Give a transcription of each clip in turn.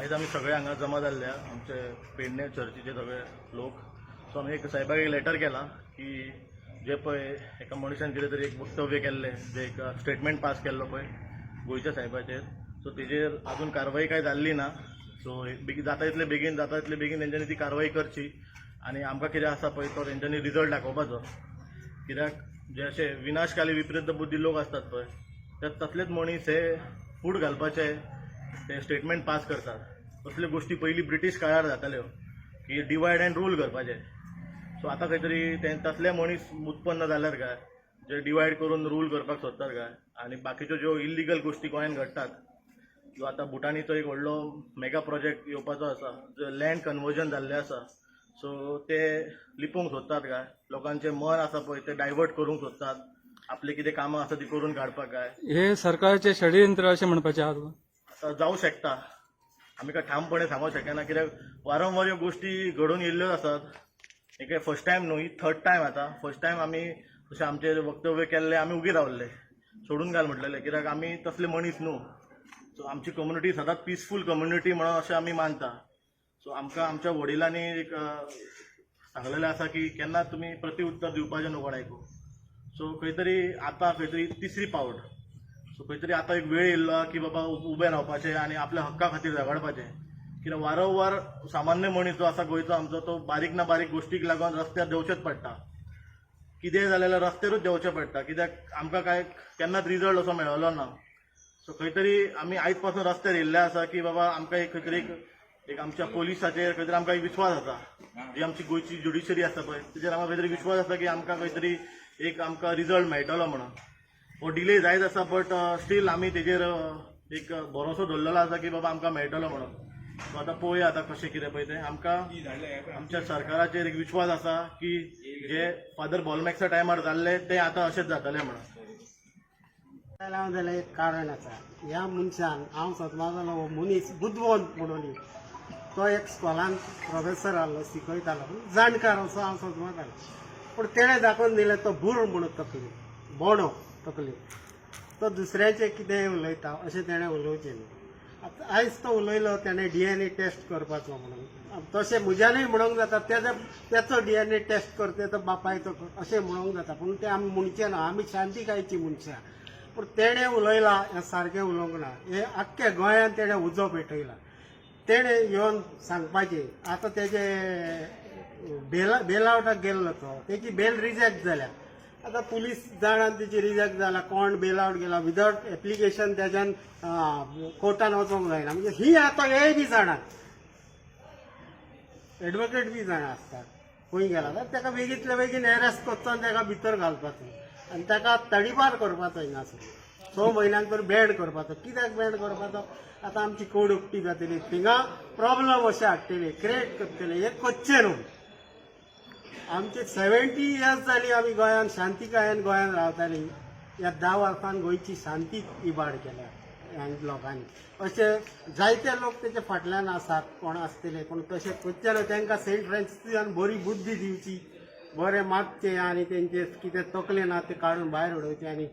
आयज आमी सगळे हांगा जमा जाल्ल्या आमचे पेडणे चर्चीचे सगळे लोक. सो आमी एक साहेबाक एक लेटर केला की जे पळय एका मनशान कितें तरी एक वक्तव्य केल्लें जे एक स्टेटमेंट पास केल्लो पळय गोंयच्या साहेबाचेर सो तेजेर अजून कारवाई काय जाल्ली ना सो बेगीन जाता तितले बेगीन जाता तितले बेगीन तेंच्यांनी ती कारवाई करची. आनी आमकां कितें आसा पळय तो तेंच्यांनी रिजल्ट दाखोवपाचो. कित्याक जे अशे विनाशकाली विपरीत बुद्धी लोक असतात पळय ते तसलेच मनीस हे फूट घालपाचे. ते स्टेटमेंट पास करतात. असल्यो गोश्टी पयलीं ब्रिटीश काळार जाताल्यो हो, की डिवायड अँड रूल करपाचे. सो आतां खंय तरी ते तसले मनीस उत्पन्न जाल्यात काय? जे डिवायड करून रूल करपाक सोदतात काय? आनी बाकीच्यो ज्यो इल्लिगल गोश्टी गोंयांत घडटात जो आतां भुटानीचो एक व्हडलो मेगा प्रोजेक्ट येवपाचो आसा जो लँड कन्वर्जन जाल्लें आसा सो ते लिपोवंक सोदतात काय? लोकांचें मन आसा पळय ते डायवर्ट करूंक सोदतात. आपली कितें कामां आसा ती करून काडपाक काय? हे सरकारचे षडयंत्र अशें म्हणपाचें आहा जाऊ जावं शकता. आमी काय ठामपणे सांगूंक शकना कित्याक वारंवार ह्यो गोश्टी घडून येयल्ल्यो आसात हे काय फर्स्ट टायम न्हू ही थर्ड टायम आतां. फर्स्ट टायम आमी जशें आमचे वक्तव्य केल्लें आमी उगी रावल्ले सोडून घाल म्हटलेलें. कित्याक आमी तसले मनीस न्हू सो आमची कम्युनिटी सदांच पिसफूल कम्युनिटी म्हणून अशें आमी मानता. सो आमकां आमच्या वडिलांनी एक सांगलेलें आसा की केन्ना तुमी प्रतिउत्तर दिवपाचें न्हू कोणायकू सो खंय तरी आतां खंय तरी तिसरी पावट. सो खंय तरी आतां एक वेळ येयल्लो की बाबा उबें रावपाचें आनी आपल्या हक्का खातीर झगडपाचें कित्याक वारंवार सामान्य मनीस जो आसा गोंयचो आमचो तो बारीक ना बारीक गोश्टीक लागून रस्त्यार देंवचेच पडटा. कितेंय जालें जाल्यार रस्त्यारूच देंवचें पडटा. कित्याक आमकां काय केन्नाच रिजल्ट असो मेळलो ना. सो खंय तरी आमी आयजपासून रस्त्यार येयल्ले आसा की बाबा आमकां एक खंय तरी एक- एक आमच्या पोलिसाचेर खंय तरी आमकां एक विश्वास आसा. जी आमची गोंयची ज्युडिशरी आसा पळय तेजेर आमकां खंय तरी विश्वास आसा की आमकां खंय तरी एक आमकां रिजल्ट मेळटलो म्हणून. डिले जायत आसा बट स्टील आमी तेजेर एक uh, भरोसो दवरलेलो आसा की बाबा आमकां मेळटलो म्हणून. सो आतां पळोवया आतां कशें कितें पळय तें आमकां आमच्या सरकाराचेर एक विश्वास आसा की जे फादर बॉलमॅक्सा टायमार जाल्ले ते आतां अशेंच जातलें म्हणून. जाल्यार एक कारण आसा ह्या मनशान हांव सदमा जालो हो मनीस बुद्धवंत म्हणून तो एक स्कॉलान प्रोफेसर आहलो शिकयतालो जाणकार असो हांव सदमा जालो पूण तेणें दाखोवन दिलें तो बुर म्हणून तकली बोणो तकली तो दुसऱ्याचें कितेंय उलयता अशें तेणें उलोवचें. न्ही आतां आयज तो उलयलो तेणें डी एन ए टेस्ट करपाचो म्हणून. तशें म्हज्यानूय म्हणूंक जाता तेजो तेचो डी एन ए टेस्ट करता तो बापायचो अशें म्हणूंक जाता. पूण तें आमी म्हणचें ना आमी शांतीकायची मनशां पूण तेणें उलयलां हें सारकें उलोवंक ना. हें आख्ख्या गोंयांत तेणें उजो पेटयला. तेणें येवन सांगपाचें आतां तेजे बेला बेल गेल्लो तो. तेची बेल रिजेक्ट जाल्या. आतां पुलीस जाणान तेची रिजेक्ट जाला कोण बेल आवट गेला विदावट एप्लिकेशन तेज्यान कोर्टान वचोंक जायना म्हणजे ही आतां हे बी जाणात एडवोकेट बी जाणा आसतात खंय गेला. तर ताका बेगींतल्या बेगीन अरेस्ट करचो आनी ताका भितर घालपाचो आनी ताका तडीपार करपाचो हिंगासर स म्हयन्यांक तर बॅड करपाचो. कित्याक बॅड करपाचो? आतां आमची कोड उक्ती जातली. थिंगा प्रॉब्लम अशें हाडटले क्रिएट करतले. हे कच्चे न्हू आमचे सेव्हन्टी इयर्स झाली आमी गोंयांत शांतीकायेन गोंयांत रावतालीं. ह्या धा वर्सांन गोंयची शांती इबाड केल्या लोकांनी. अशे जायते लोक तेचे फाटल्यान आसात कोण आसतले पूण तशें खंयचे तांकां सेंट फ्रांसिसान बरी बुद्धी दिवची. बरें मागचें आनी तेंचे कितें तकले ना ते काडून भायर उडोवचें आनी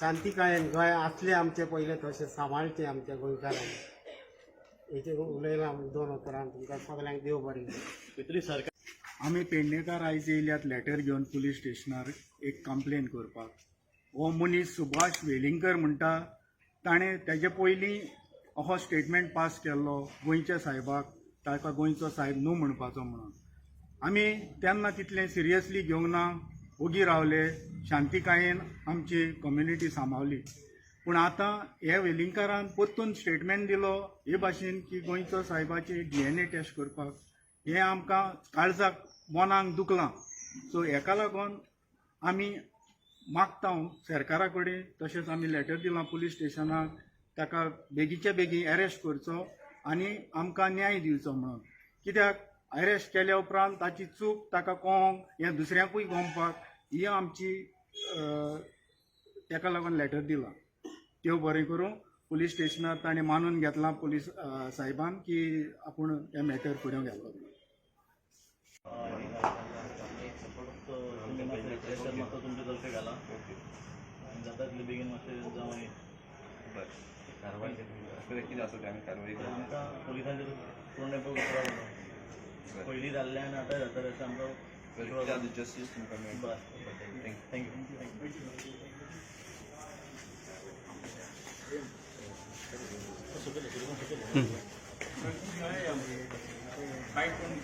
शांतीकायेन गोंय आसले आमचे पयले तशें सांबाळचें आमच्या गोंयकारांनी. हेचे उलयलां दोन उतरां तुमकां सगल्यांक देव बरें. आमी पेडणेकार आयज येयल्यात लेटर घेवन पुलीस स्टेशनार एक कंप्लेन करपाक. हो मनीस सुभाष वेलिंगकर म्हणटा ताणें तेजे पयलीं हो स्टेटमेंट पास केल्लो गोंयच्या साहेबाक ताका गोंयचो साहेब न्हू म्हणपाचो म्हणून. आमी तेन्ना तितलें सिरियसली घेवंक ना ओगी रावले शांतीकायेन आमची कम्युनिटी सांबावली पूण आतां हे वेलिंगकारान परतून स्टेटमेंट दिलो हे भाशेन की गोंयचो साहेबाचे डी एन ए टेस्ट करपाक हें आमकां काळजाक मनाक दुखलां. सो हेका लागोन आमी मागता सरकारा कडेन तशेंच आमी लेटर दिलां पुलीस स्टेशनाक ताका बेगीच्या बेगीन अरेस्ट करचो आनी आमकां न्याय दिवचो म्हणून. कित्याक अरेस्ट केल्या उपरांत ताची चूक ताका कळोवंक हें दुसऱ्यांकूय गोमपाक ही आमची ताका तेका लागून लेटर दिलां. त्यो बरें करूं पुलीस स्टेशनार ताणें मानून घेतलां पुलीस साहेबान की आपूण हें मॅटर फुडें गेलो पोलिसांचे पूर्ण विश्वास पयलीं जाल्लें आतां जाता तशें आमकां जस्टीस तुमकां मेळटा